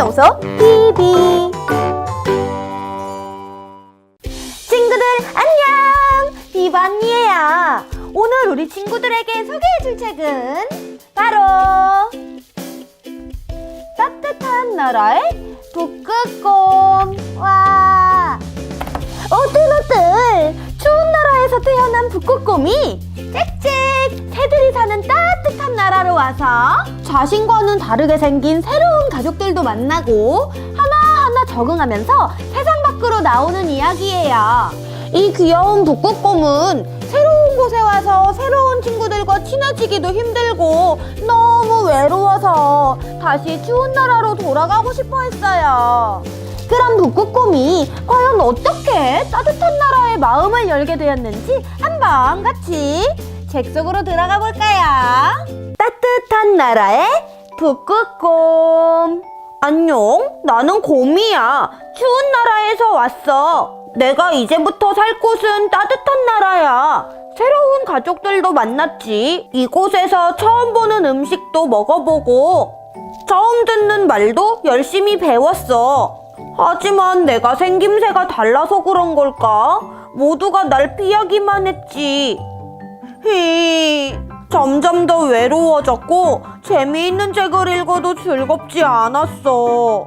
미미연구소 비비 친구들 안녕! 비바 언니예요. 오늘 우리 친구들에게 소개해줄 책은 바로 따뜻한 나라의 북극곰. 와! 어들어들 추운 나라에서 태어난 북극곰이 짹짹! 새들이 사는 따뜻한 나라로 와서 자신과는 다르게 생긴 새로운 가족들도 만나고 하나하나 적응하면서 세상 밖으로 나오는 이야기예요. 이 귀여운 북극곰은 새로운 곳에 와서 새로운 친구들과 친해지기도 힘들고 너무 외로워서 다시 추운 나라로 돌아가고 싶어 했어요. 그럼 북극곰이 과연 어떻게 따뜻한 나라의 마음을 열게 되었는지 한번 같이 책 속으로 들어가 볼까요? 따뜻한 나라의 북극곰 안녕 나는 곰이야 추운 나라에서 왔어 내가 이제부터 살 곳은 따뜻한 나라야 새로운 가족들도 만났지 이곳에서 처음 보는 음식도 먹어보고 처음 듣는 말도 열심히 배웠어. 하지만 내가 생김새가 달라서 그런 걸까? 모두가 날 피하기만 했지. 히, 점점 더 외로워졌고 재미있는 책을 읽어도 즐겁지 않았어.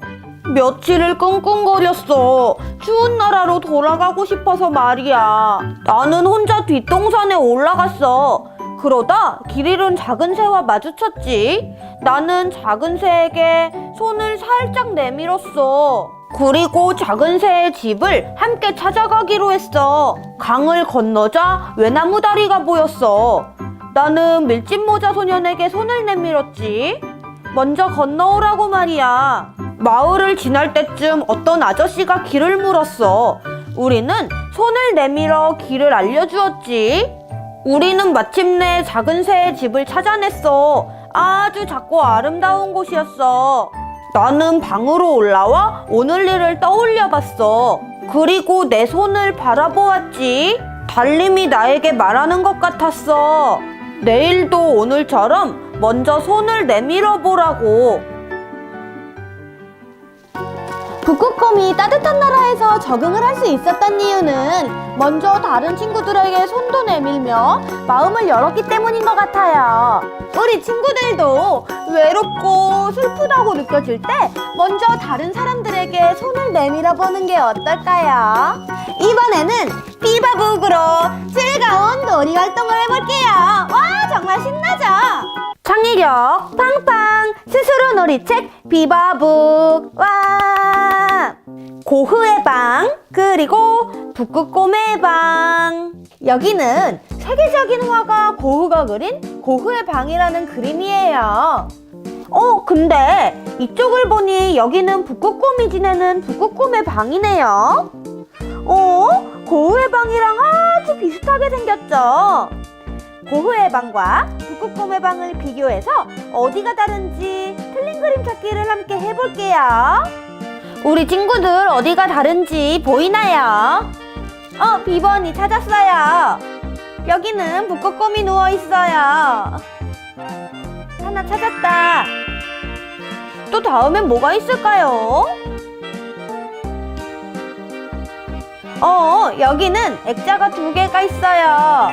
며칠을 끙끙거렸어. 추운 나라로 돌아가고 싶어서 말이야. 나는 혼자 뒷동산에 올라갔어. 그러다 길 잃은 작은 새와 마주쳤지. 나는 작은 새에게 손을 살짝 내밀었어. 그리고 작은 새의 집을 함께 찾아가기로 했어. 강을 건너자 외나무 다리가 보였어. 나는 밀짚 모자 소년에게 손을 내밀었지. 먼저 건너오라고 말이야. 마을을 지날 때쯤 어떤 아저씨가 길을 물었어. 우리는 손을 내밀어 길을 알려주었지. 우리는 마침내 작은 새의 집을 찾아냈어. 아주 작고 아름다운 곳이었어. 나는 방으로 올라와 오늘 일을 떠올려 봤어. 그리고 내 손을 바라보았지. 달님이 나에게 말하는 것 같았어. 내일도 오늘처럼 먼저 손을 내밀어 보라고. 북극곰이 따뜻한 나라에서 적응을 할 수 있었던 이유는 먼저 다른 친구들에게 손도 내밀며 마음을 열었기 때문인 것 같아요. 우리 친구들도 외롭고 슬프다고 느껴질 때 먼저 다른 사람들에게 손을 내밀어 보는 게 어떨까요? 이번에는 비바북으로 즐거운 놀이 활동을 해볼게요. 와, 정말 신나죠? 창의력 팡팡 스스로 놀이책 비바북. 와. 고흐의 방 그리고 북극곰의 방. 여기는 세계적인 화가 고흐가 그린 고흐의 방이라는 그림이에요. 어 근데 이쪽을 보니 여기는 북극곰이 지내는 북극곰의 방이네요. 어 고흐의 방이랑 아주 비슷하게 생겼죠 고흐의 방과 북극곰의 방을 비교해서 어디가 다른지 틀린 그림 찾기를 함께 해볼게요. 우리 친구들 어디가 다른지 보이나요? 어, 비번이 찾았어요. 여기는 북극곰이 누워 있어요. 하나 찾았다. 또 다음엔 뭐가 있을까요? 어, 여기는 액자가 두 개가 있어요.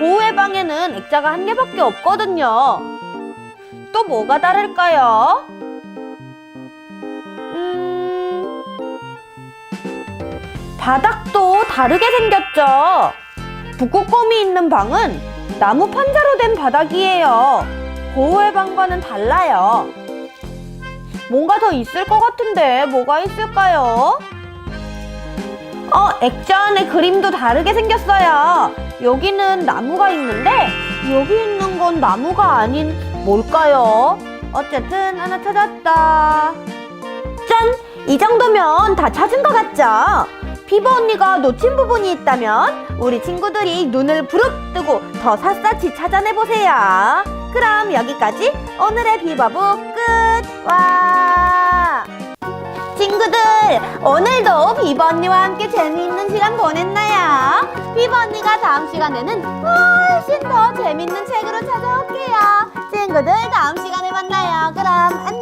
고우의 방에는 액자가 한 개밖에 없거든요. 또 뭐가 다를까요? 음, 바닥도 다르게 생겼죠. 북극곰이 있는 방은 나무 판자로 된 바닥이에요. 고우의 방과는 달라요. 뭔가 더 있을 것 같은데 뭐가 있을까요? 어, 안에 그림도 다르게 생겼어요. 여기는 나무가 있는데 여기 있는 건 나무가 아닌 뭘까요? 어쨌든 하나 찾았다. 짠! 이 정도면 다 찾은 것 같죠? 피버 언니가 놓친 부분이 있다면 우리 친구들이 눈을 부릅뜨고 더 샅샅이 찾아내보세요. 그럼 여기까지 오늘의 비버북 끝! 와! 친구들 오늘도 비버 언니와 함께 재미있는 시간 보냈나요? 비버 언니가 다음 시간에는 훨씬 더 재밌는 책으로 찾아올게요. 친구들 다음 시간에 만나요. 그럼 안녕